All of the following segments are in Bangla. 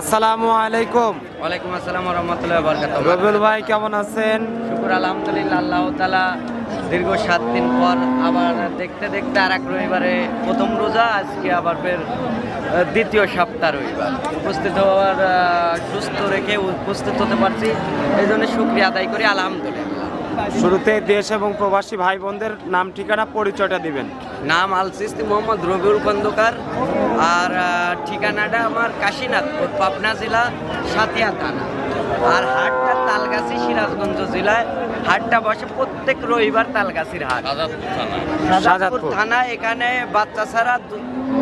আসসালামু আলাইকুম। ওয়ালাইকুম আসসালাম রহমতুল্লাহ বরকাত রবিউল ভাই কেমন আছেন? শুকুর আলহামদুলিল্লাহ আল্লাহ তালা দীর্ঘ সাত দিন পর আবার দেখতে দেখতে আর এক রবিবারে প্রথম রোজা আজকে আবার ফের দ্বিতীয় সপ্তাহ রবিবার। উপস্থিত হওয়ার সুস্থ রেখে উপস্থিত হতে পারছি। এই জন্য শুক্রিয়া আদায় করি আলহামদুলিল্লাহ। শুরুতে দেশ এবং প্রবাসী ভাই বোনদের নাম ঠিকানা পরিচয়টা দিবেন। নাম আলসিস্তি মোহাম্মদ রবিউল খন্দকার আর ঠিকানাটা আমার কাশীনাথপুর পাবনা জেলা সাতিয়া থানা। আর হাটটা তালগাছি সিরাজগঞ্জ জেলায়। হাটটা বসে প্রত্যেক রবিবার তালগাছির হাট। শাহজাদপুর। থানা এখানে বাচ্চা ছাড়া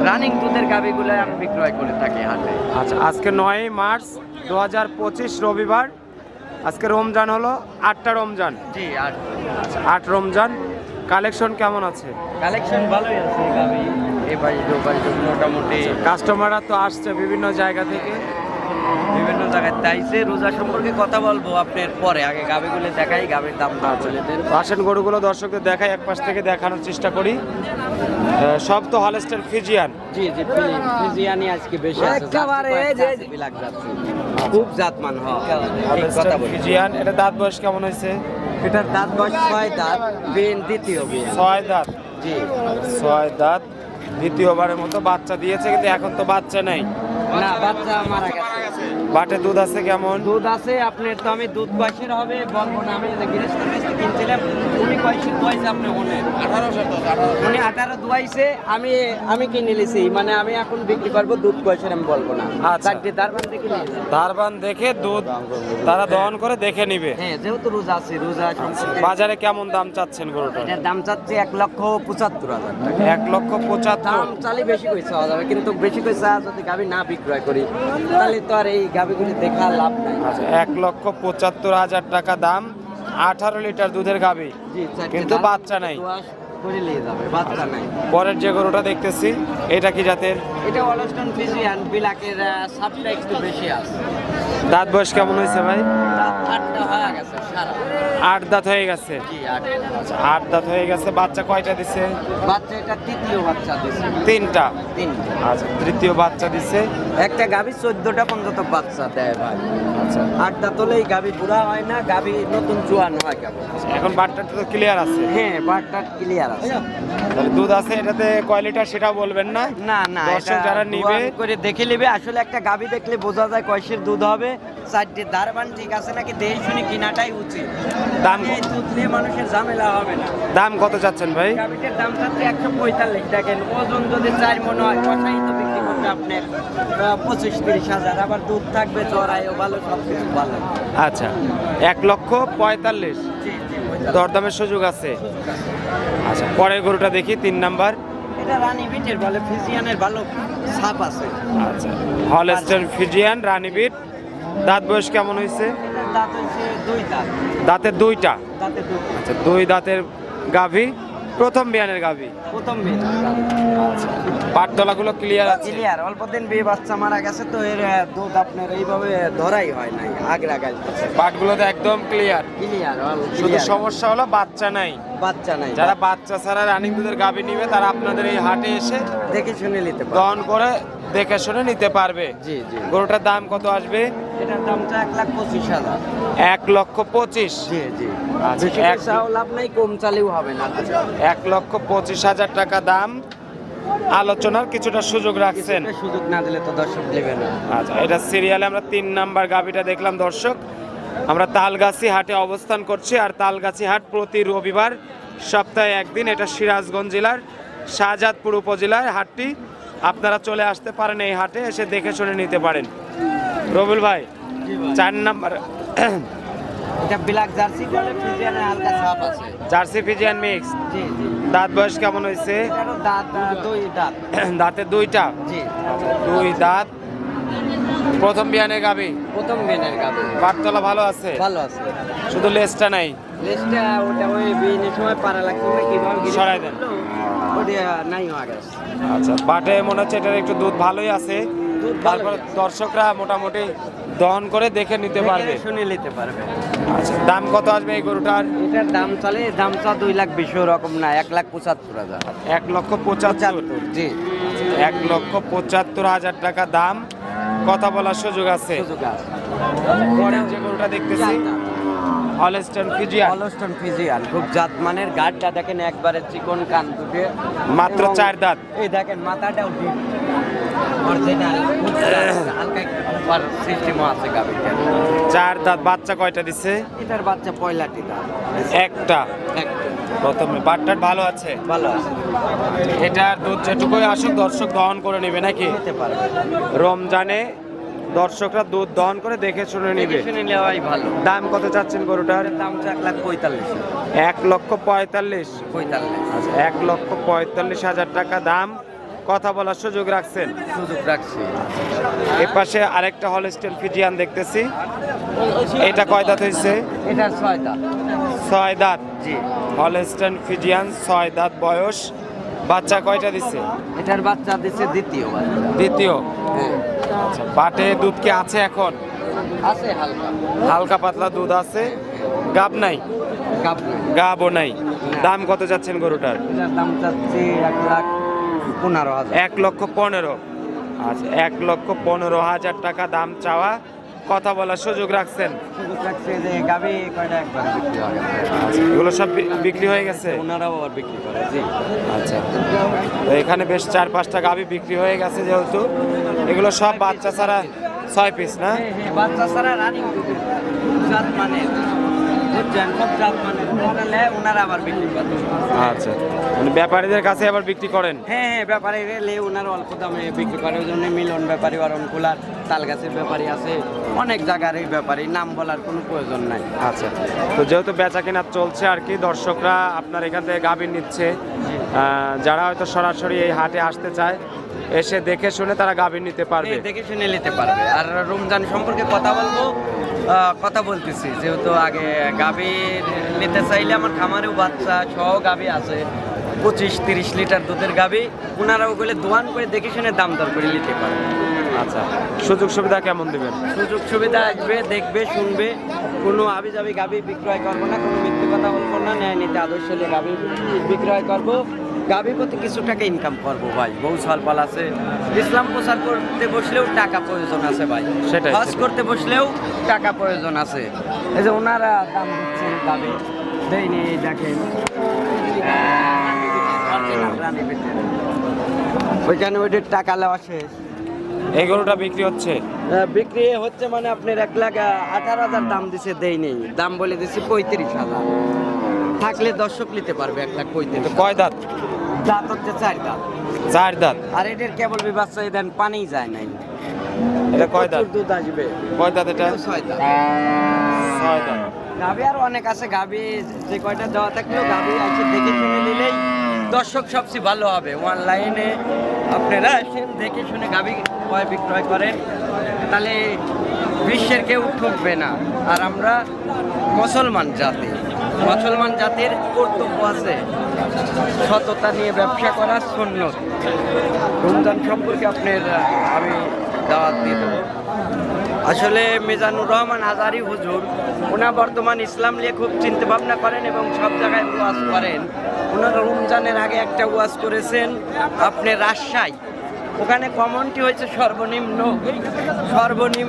রানিং দুধের গাভিগুলো আমি বিক্রয় করে থাকি হাটে। আচ্ছা আজকে নয় মার্চ দু হাজার পঁচিশ রবিবার। আজকে রমজান হলো আটটা রমজান। জি আচ্ছা আট রমজান। কালেকশন কেমন আছে? কালেকশন ভালোই আছে গাভি এ বাড়ি দু বাড়ি মোটামুটি। কাস্টমাররা তো আসছে বিভিন্ন জায়গা থেকে। বিভিন্ন জায়গায় তাইছে রোজা সম্পর্কে কথা বলব আপনার পরে। আগে গাভিগুলো দেখাই গাভির দাম বলে দেন। আসেন গরুগুলো দর্শকদের দেখাই এক পাশ থেকে দেখানোর চেষ্টা করি। সব তো হলস্টের ফিজিয়ান। জি জি ফিলি- ফিজিয়ানি আজকে বেশি আছে একেবারে এই খুব জাতমান হয় কথা বলি। ফিজিয়ান এটা দাঁত বয়স কেমন হয়েছে? এটার দাঁত বয়স ছয় দাঁত বেন দ্বিতীয় ছয় দাঁত? জি। ছয় দাঁত দ্বিতীয়বারের মতো বাচ্চা দিয়েছে কিন্তু এখন তো বাচ্চা নাই। না বাচ্চা মারা গেছে। বাটে দুধ আছে কেমন? দুধ আছে আপনার তো আমি দুধ কয়সের হবে বলব না আমি কাছ থেকে কিনছিলাম উনি কয়সের দোয়াইছে আপনি মনে। উনি আঠারো দোয়াইছে আমি আমি কিনে নিয়েছি মানে আমি এখন বিক্রি করব দুধ কয়সের আমি বলব না। আচ্ছা। চারটে দারবান দেখে নিয়েছি দারবান দেখে দুধ তারা দহন করে দেখে নিবে। হ্যাঁ যেহেতু রোজা আছে রোজা বাজারে কেমন দাম চাচ্ছেন গরুটা এটার দাম চাচ্ছে এক লক্ষ পঁচাত্তর হাজার এক লক্ষ পঁচাত্তর। দাম চালি বেশি করে চাওয়া যাবে কিন্তু বেশি করে চাওয়া যদি গাভি না বিক্রয় করি তাহলে তো আর এই গাভিগুলি দেখা লাভ নাই। আচ্ছা এক লক্ষ পঁচাত্তর হাজার টাকা দাম আঠারো লিটার দুধের গাভি। কিন্তু বাচ্চা নাই। যাবে বাচ্চা নাই। পরের যে গরুটা দেখতেছি এটা কি জাতের? এটা অলস্টন ফিজিয়ান বিলাকের সাপটা একটু বেশি আছে। দাঁত বয়স কেমন হয়েছে ভাই? আটটা হয়ে গেছে সারা। আট দাঁত হয়ে গেছে? আট দাঁত হয়ে গেছে বাচ্চা কয়টা দিছে? বাচ্চা এটা তৃতীয় বাচ্চা দিছে। তিনটা? আচ্ছা তৃতীয় বাচ্চা দিছে। একটা গাভি চোদ্দটা পর্যন্ত বাচ্চা দেয় ভাই। আচ্ছা। আট দাঁত হলেই গাভি বুড়া হয় না গাভি নতুন জোয়ান হয় এখন বাটটা তো ক্লিয়ার আছে? হ্যাঁ বাটটা ক্লিয়ার আছে। তাহলে দুধ আছে এটাতে কয় লিটার সেটা বলবেন না? না না এটা যারা নিবে করে দেখে নেবে। আসলে একটা গাভি দেখলে বোঝা যায় কয়সের দুধ হবে। চারটে দারবান ঠিক আছে নাকি শুনে কিনাটাই উচিত? দাম এই দুধ নিয়ে মানুষের ঝামেলা হবে না। দাম কত চাচ্ছেন ভাই? গাভিটার দাম চাচ্ছে একশো পঁয়তাল্লিশ। দেখেন ওজন যদি চার মনে হয় কষাই তো বিক্রি করবে আপনার পঁচিশ তিরিশ হাজার। আবার দুধ থাকবে জরায়ও ভালো সব কিছু ভালো। আচ্ছা এক লক্ষ পঁয়তাল্লিশ। দরদামের সুযোগ আছে? আচ্ছা পরের গরুটা দেখি তিন নাম্বার। এটা রানী বিটের বলে ফিজিয়ানের ভালো ছাপ আছে। আচ্ছা হলস্টেন ফিজিয়ান রানীবিট দাঁত বয়স কেমন হয়েছে? দাঁতের দুইটা? দুই আচ্ছা দুই দাঁতের গাভী প্রথম বিয়ানের গাভী। প্রথম বিয়ে পাটতলাগুলো ক্লিয়ার আছে? ক্লিয়ার অল্প দিন বিয়ে বাচ্চা মারা গেছে তো এর দুধ আপনার এইভাবে ধরাই হয় নাই আগরা গাছ পাটগুলোতে একদম ক্লিয়ার ক্লিয়ার শুধু সমস্যা হলো বাচ্চা নাই। বাচ্চা নাই। যারা বাচ্চা ছাড়া রানিং দুধের গাভী নিবে তারা আপনাদের এই হাটে এসে দেখে শুনে নিতে দহন করে দেখে শুনে নিতে পারবে। জি জি। গরুটার দাম কত আসবে? এটার দামটা এক লাখ পঁচিশ হাজার। এক লক্ষ পঁচিশ। জি জি। আচ্ছা, এক- লাভ নাই কম চালেও হবে না। এক লক্ষ পঁচিশ হাজার টাকা দাম। আলোচনার কিছুটা সুযোগ রাখছেন। সুযোগ না দিলে তো দর্শক দেবে না। আচ্ছা এটা সিরিয়ালে আমরা তিন নাম্বার গাভিটা দেখলাম দর্শক। আমরা তালগাছি হাটে অবস্থান করছি আর তালগাছি হাট প্রতি রবিবার সপ্তাহে একদিন এটা সিরাজগঞ্জ জেলার শাহজাদপুর উপজেলার হাটটি আপনারা চলে আসতে পারেন এই হাটে এসে দেখে শুনে নিতে পারেন। রবিউল ভাই চার নাম্বার এটা ব্ল্যাক জার্সি বলে ফিজিয়ানের হালকা ছাপ আছে। Jersey Friesian mix. জি জি। দাঁত বয়স কেমন দাঁত আহ, দুই দাঁত। দাঁতে দুইটা? জি। দুই দাঁত। প্রথম বিয়ানের গাবি? প্রথম গাবে। ভালো আছে? ভালো আছে। শুধু লেজটা নাই? লেজটা ওটা ওই বিয়ের সময় পারা লাগছে কীভাবে সরাই দেন। আচ্ছা বাটে মনে হচ্ছে এটার একটু দুধ ভালোই আছে। তারপর দর্শকরা মোটামুটি দহন করে দেখে নিতে পারবে। শুনে নিতে পারবে। আচ্ছা দাম কত আসবে এই গরুটার? এটার দাম চলে দাম চা দুই লাখ বিশ রকম না এক লাখ পঁচাত্তর হাজার। এক লক্ষ পঁচাত্তর? জি। এক লক্ষ পঁচাত্তর হাজার টাকা দাম। কথা বলার সুযোগ আছে। সুযোগ আছে। যে গরুটা দেখতেছি হলস্টন ফিজিয়ান অলস্টন ফিজিয়ান খুব জাত মানের গাড়টা দেখেন একবারে চিকন কান দুটে মাত্র চার দাঁত। এই দেখেন মাথাটাও ডিপ চার দাঁত বাচ্চা কয়টা দিছে? এটার বাচ্চা পয়লাটি দাম একটা। একটা। প্রথমে বাটটার ভালো আছে? ভালো আছে। এটার দুধ যেটুকুই আসুক দর্শক দহন করে নেবে নাকি? রমজানে দর্শকরা দুধ দহন করে দেখে শুনে নিবে। শুনে নেওয়াই ভালো। দাম কত চাচ্ছেন গরুটার? দাম এক লাখ পঁয়তাল্লিশ। এক লক্ষ পঁয়তাল্লিশ। পঁয়তাল্লিশ। আচ্ছা এক লক্ষ পঁয়তাল্লিশ হাজার টাকা দাম। কথা বলার সুযোগ রাখছেন? সুযোগ রাখছি। এ পাশে আরেকটা হলস্টেল ফিজিয়ান দেখতেছি। এটা কয় দাঁত হয়েছে এটার ছয় দাম ছয় দাঁত? জি। হলস্টেন ফিজিয়ান ছয় দাঁত বয়স। বাচ্চা কয়টা দিছে? এটার বাচ্চা দিচ্ছে দ্বিতীয় দ্বিতীয়। হ্যাঁ। আচ্ছা বাটে দুধ কি আছে এখন? আছে হালকা। হালকা পাতলা দুধ আছে। গাব নাই? গাবও নাই। দাম কত যাচ্ছেন গরুটার? দাম যাচ্ছে এক লাখ পনেরো হাজার। এক লক্ষ পনেরো। আচ্ছা এক লক্ষ পনেরো হাজার টাকা দাম চাওয়া। কথা বলার সুযোগ রাখছেন। যে গাবি কয়টা একবার বিক্রি এগুলো সব বিক্রি হয়ে গেছে? ওনারাও আবার বিক্রি করে জি। আচ্ছা। তো এখানে বেশ চার পাঁচটা গাভি বিক্রি হয়ে গেছে যেহেতু। এগুলো সব বাচ্চা ছাড়া ছয় পিস না? হ্যাঁ হ্যাঁ বাচ্চা ছাড়া রানিং মানে। আচ্ছা মানে ব্যাপারীদের কাছে আবার বিক্রি করেন? হ্যাঁ হ্যাঁ ব্যাপারে রেলে ওনারা অল্প দামে বিক্রি করে ওই জন্য মিলন ব্যাপারী অরণকুলার তাল গাছের ব্যাপারী আছে। অনেক জায়গার এই ব্যাপারী নাম বলার কোনো প্রয়োজন নাই। আচ্ছা তো যেহেতু বেচা কেনা চলছে আর কি দর্শকরা আপনার এখান থেকে গাভী নিচ্ছে যারা হয়তো সরাসরি এই হাটে আসতে চায় এসে দেখে শুনে তারা গাভী নিতে পারবে। দেখে শুনে নিতে পারবে। আর রমজান সম্পর্কে কথা বলব কথা বলতেছি। যেহেতু আগে গাভী নিতে চাইলে আমার খামারেও বাচ্চা সহ গাভী আছে। পঁচিশ তিরিশ লিটার দুধের গাভী। ওনারা ওগুলো দোয়ান করে দেখে শুনে দাম দর করে নিতে পারবে আচ্ছা সুযোগ সুবিধা কেমন দিবেন? সুযোগ সুবিধা আসবে দেখবে শুনবে। কোনো আবি যাবি গাভী বিক্রয় করব না কোনো মিথ্যে কথা বলব না ন্যায় নিতে আদর্শ গাভী বিক্রয় করব। গাভী প্রতি কিছু টাকা ইনকাম করব ভাই। বহু সালপাল আছে। ইসলাম প্রচার করতে বসলেও টাকা প্রয়োজন আছে ভাই। সেটাই, হজ করতে বসলেও টাকা প্রয়োজন আছে। এই যে ওনারা দাম দিচ্ছেন গাভী দেয়নি দেখেন। ওইখানে ওইটার টাকা নেওয়া শেষ। এই গরুটা বিক্রি হচ্ছে? বিক্রি হচ্ছে মানে আপনার এক লাখ আঠারো হাজার দাম দিছে দেই নেই দাম বলে দিছি পঁয়ত্রিশ হাজার। থাকলে দর্শক নিতে পারবে এক লাখ পঁয়ত্রিশ কয় দাঁত? দাঁত হচ্ছে চার দাঁত। চার দাঁত? আর এটার কেবল বাচ্চা দেন পানি যায় নাই। এটা কয় দাঁত? দুধ আসবে। কয় দাঁত এটা? ছয় দাঁত। ছয় দাঁত। গাভি আরও অনেক আছে গাভি যে কয়টা দেওয়া থাকলেও গাভি আছে দেখে শুনে নিলেই দর্শক সবচেয়ে ভালো হবে। অনলাইনে আপনারা এসে দেখে শুনে গাভি ক্রয় বিক্রয় করেন তাহলে বিশ্বের কেউ ঠকবে না। আর আমরা মুসলমান জাতি। মুসলমান জাতির কর্তব্য আছে। সততা নিয়ে ব্যবসা করা শূন্য রমজান সম্পর্কে আপনার আমি দাওয়াত দিয়ে দেবো। আসলে মিজানুর রহমান আজারি হুজুর ওনার বর্তমান ইসলাম নিয়ে খুব চিন্তা ভাবনা করেন এবং সব জায়গায় ওয়াজ করেন। ওনার রমজানের আগে একটা ওয়াজ করেছেন আপনি রাজশাহী। ওখানে কমনটি হয়েছে সর্বনিম্ন সর্বনিম্ন